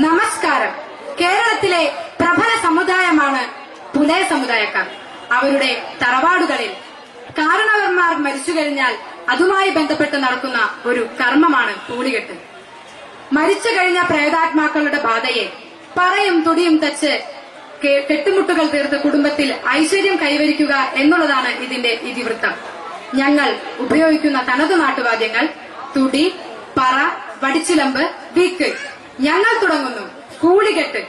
നമസ്കാരം. കേരളത്തിലെ പ്രബല സമുദായമാണ് പുലയ സമുദായക്കാർ. അവരുടെ തറവാടുകളിൽ കാരണവർമാർ മരിച്ചു കഴിഞ്ഞാൽ അതുമായി ബന്ധപ്പെട്ട് നടക്കുന്ന ഒരു കർമ്മമാണ് പൂളികെട്ട്. മരിച്ചു കഴിഞ്ഞ പ്രേതാത്മാക്കളുടെ ബാധയെ പറയും തുടിയും തച്ച് കെട്ടുമുട്ടുകൾ തീർത്ത് കുടുംബത്തിൽ ഐശ്വര്യം കൈവരിക്കുക എന്നുള്ളതാണ് ഇതിന്റെ ഇതിവൃത്തം. ഞങ്ങൾ ഉപയോഗിക്കുന്ന തനതു നാട്ടുവാദ്യങ്ങൾ തുടി പറ വടിച്ചിലമ്പ് വീക്ക്. ഞങ്ങൾ തുടങ്ങുന്നു. കൂളികെട്ട്.